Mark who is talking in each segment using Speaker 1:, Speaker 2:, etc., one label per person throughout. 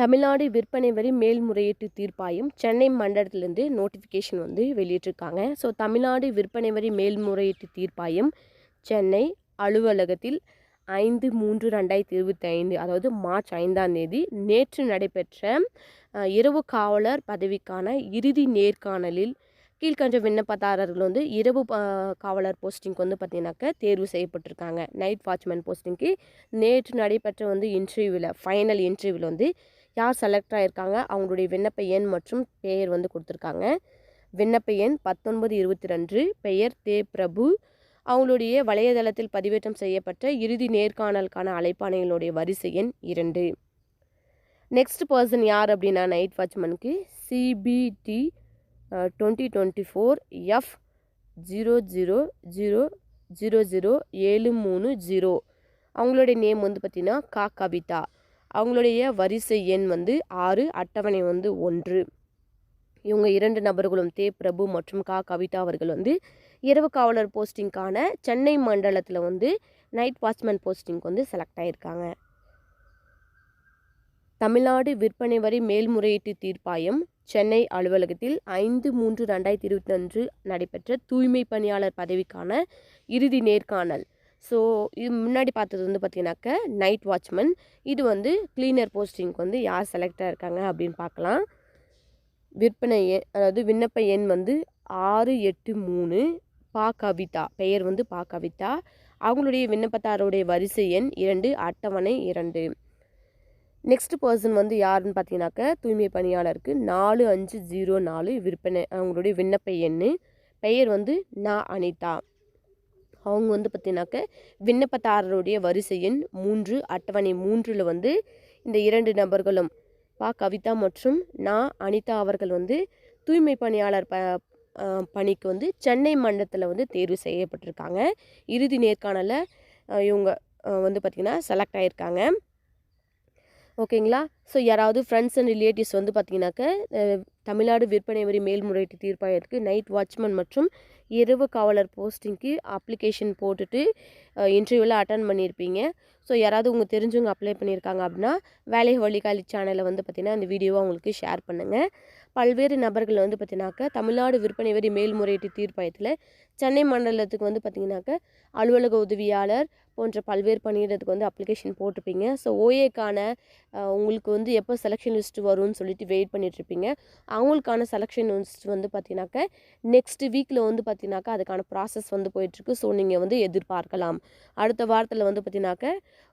Speaker 1: தமிழ்நாடு விற்பனை வரி மேல்முறையீட்டு தீர்ப்பாயம் சென்னை மண்டலத்திலேருந்து நோட்டிஃபிகேஷன் வந்து வெளியிட்டிருக்காங்க. ஸோ தமிழ்நாடு விற்பனை வரி மேல்முறையீட்டு தீர்ப்பாயம் சென்னை அலுவலகத்தில் ஐந்து மூன்று ரெண்டாயிரத்தி இருபத்தி ஐந்து அதாவது மார்ச் ஐந்தாம் தேதி நேற்று நடைபெற்ற இரவு காவலர் பதவிக்கான இறுதி நேர்காணலில் கீழ்கண்ட விண்ணப்பதாரர்கள் வந்து இரவு காவலர் போஸ்டிங்க்கு வந்து பார்த்திங்கனாக்க தேர்வு செய்யப்பட்டிருக்காங்க. நைட் வாட்ச்மேன் போஸ்டிங்க்கு நேற்று நடைபெற்ற வந்து இன்டர்வியூவில் ஃபைனல் இன்டர்வியூவில் வந்து யார் செலக்ட் ஆகியிருக்காங்க அவங்களுடைய விண்ணப்ப எண் மற்றும் பெயர் வந்து கொடுத்துருக்காங்க. விண்ணப்ப எண் பத்தொன்பது இருபத்தி ரெண்டு பெயர் தே. பிரபு. அவங்களுடைய வலையதளத்தில் பதிவேற்றம் செய்யப்பட்ட இறுதி நேர்காணலுக்கான அழைப்பாணைகளுடைய வரிசை எண் இரண்டு. நெக்ஸ்ட் பர்சன் யார் அப்படின்னா night வாட்ச்மேனுக்கு CBD twenty twenty four F zero zero zero zero zero ஏழு மூணு ஜீரோ அவங்களுடைய நேம் வந்து பார்த்திங்கன்னா கா. கவிதா. அவங்களுடைய வரிசை எண் வந்து ஆறு அட்டவணை வந்து ஒன்று. இவங்க இரண்டு நபர்களும் தே. பிரபு மற்றும் கா. கவிதா அவர்கள் வந்து இரவு காவலர் போஸ்டிங்க்கான சென்னை மண்டலத்தில் வந்து நைட் வாட்ச்மேன் போஸ்டிங்க்கு வந்து செலக்ட் ஆகியிருக்காங்க தமிழ்நாடு விற்பனை வரி மேல்முறையீட்டு தீர்ப்பாயம் சென்னை அலுவலகத்தில் ஐந்து மூன்று ரெண்டாயிரத்தி இருபத்தி அன்று நடைபெற்ற தூய்மை பணியாளர் பதவிக்கான இறுதி நேர்காணல் ஸோ இது முன்னாடி பார்த்தது வந்து பார்த்தீங்கன்னாக்க நைட் வாட்ச்மேன் இது வந்து கிளீனர் போஸ்டிங்க்கு வந்து யார் செலக்டாக இருக்காங்க அப்படின்னு பார்க்கலாம். விற்பனை எண் அதாவது விண்ணப்ப எண் வந்து ஆறு எட்டு மூணு பா கவிதா. பெயர் வந்து பா கவிதா. அவங்களுடைய விண்ணப்பத்தாருடைய வரிசை எண் இரண்டு அட்டவணை இரண்டு. நெக்ஸ்ட் பர்சன் வந்து யாருன்னு பார்த்தீங்கன்னாக்க தூய்மை பணியாளருக்கு நாலு அஞ்சு ஜீரோ நாலு விற்பனை அவங்களுடைய விண்ணப்ப எண் பெயர் வந்து நா அனிதா. அவங்க வந்து பார்த்தீங்கன்னாக்க விண்ணப்பதாரருடைய வரிசை எண் மூன்று அட்டவணை மூன்றில் வந்து இந்த இரண்டு நபர்களும் பா கவிதா மற்றும் நா அனிதா அவர்கள் வந்து தூய்மை பணியாளர் ப பணிக்கு வந்து சென்னை மண்டலத்தில் வந்து தேர்வு செய்யப்பட்டிருக்காங்க. இறுதி நேர்காணலில் இவங்க வந்து பார்த்திங்கன்னா செலக்ட் ஆகியிருக்காங்க ஓகேங்களா? ஸோ யாராவது ஃப்ரெண்ட்ஸ் அண்ட் ரிலேட்டிவ்ஸ் வந்து பார்த்தீங்கன்னாக்க தமிழ்நாடு விற்பனை வரி மேல்முறையீட்டு தீர்ப்பாயத்துக்கு நைட் வாட்ச்மேன் மற்றும் இரவு காவலர் போஸ்டிங்க்கு அப்ளிகேஷன் போட்டுட்டு இன்டர்வியூவில் அட்டன் பண்ணியிருப்பீங்க. ஸோ யாராவது உங்கள் தெரிஞ்சவங்க அப்ளை பண்ணியிருக்காங்க அப்படின்னா வேலை வழிகாலி சேனலை வந்து பார்த்திங்கன்னா இந்த வீடியோவை அவங்களுக்கு ஷேர் பண்ணுங்கள் பல்வேறு நபர்கள் வந்து பார்த்தீங்கன்னாக்க தமிழ்நாடு விற்பனை வரி மேல்முறையீட்டு தீர்ப்பாயத்தில் சென்னை மண்டலத்துக்கு வந்து பார்த்தீங்கன்னாக்க அலுவலக உதவியாளர் போன்ற பல்வேறு பணியிடத்துக்கு வந்து அப்ளிகேஷன் போட்டிருப்பீங்க. ஸோ ஓஏக்கான உங்களுக்கு வந்து எப்போ செலெக்ஷன் லிஸ்ட் வரும்னு சொல்லிட்டு வெயிட் பண்ணிகிட்ருப்பீங்க அவங்களுக்கான செலெக்ஷன் லிஸ்ட் வந்து பார்த்தீங்கன்னாக்க நெக்ஸ்ட் வீக்கில் வந்து பார்த்தீங்கன்னாக்கா அதுக்கான ப்ராசஸ் வந்து போயிட்டுருக்கு. ஸோ நீங்கள் வந்து எதிர்பார்க்கலாம். அடுத்த வாரத்தில் வந்து பார்த்தீங்கன்னாக்க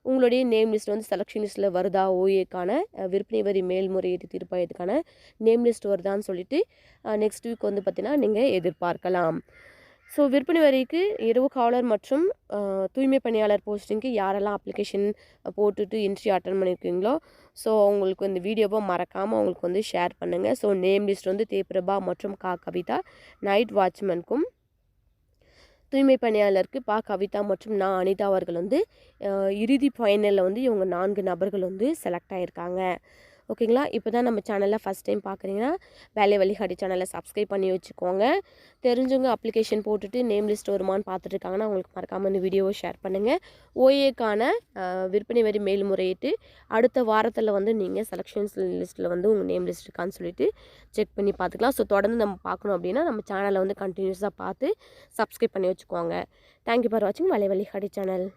Speaker 1: உங்களுடைய நேம் லிஸ்ட் வந்து செலெக்ஷன் லிஸ்ட்டில் வருதா? ஓஏக்கான விற்பனை வரி மேல்முறையீட்டு தீர்ப்பாயத்துக்கான நேம் லிஸ்ட் வருதான்னு சொல்லிட்டு நெக்ஸ்ட் வீக் வந்து பார்த்தீங்கன்னா நீங்கள் எதிர்பார்க்கலாம். ஸோ விற்பனை வரிக்கு இரவு காவலர் மற்றும் தூய்மை பணியாளர் போஸ்டிங்க்கு யாரெல்லாம் அப்ளிகேஷன் போட்டுட்டு இன்டர்வியூ அட்டன் பண்ணியிருக்கீங்களோ ஸோ அவங்களுக்கு இந்த வீடியோவை மறக்காமல் அவங்களுக்கு வந்து ஷேர் பண்ணுங்கள் ஸோ நேம் லிஸ்ட் வந்து தேப்ரபா மற்றும் கா கவிதா நைட் வாட்ச்மேனுக்கும் தூய்மை பணியாளருக்கு பா கவிதா மற்றும் நான் அனிதா அவர்கள் வந்து இறுதி ஃபைனலில் வந்து இவங்க நான்கு நபர்கள் வந்து செலக்ட் ஆகியிருக்காங்க ஓகேங்களா? இப்போ தான் நம்ம சேனலில் ஃபஸ்ட் டைம் பார்க்குறீங்கன்னா வேலை வழிகாட்டி சேனலை சப்ஸ்கிரைப் பண்ணி வச்சுக்கோங்க. தெரிஞ்சவங்க அப்ளிகேஷன் போட்டுட்டு நேம் லிஸ்ட் வருமான்னு பார்த்துட்ருக்காங்கன்னா அவங்களுக்கு மறக்காமல் இந்த வீடியோவை ஷேர் பண்ணுங்கள் ஓஏக்கான விற்பனை வரி மேல்முறையிட்டு அடுத்த வாரத்தில் வந்து நீங்கள் செலெக்ஷன்ஸ் லிஸ்ட்டில் வந்து உங்கள் நேம் லிஸ்ட் இருக்கான்னு சொல்லிட்டு செக் பண்ணி பார்த்துக்கலாம். ஸோ தொடர்ந்து நம்ம பார்க்கணும் அப்படின்னா நம்ம சேனலை வந்து கண்டினியூஸாக பார்த்து சப்ஸ்கிரைப் பண்ணி வச்சுக்கோங்க. தேங்க்யூ ஃபார் வாட்சிங் வலை வழிகாட்டி சேனல்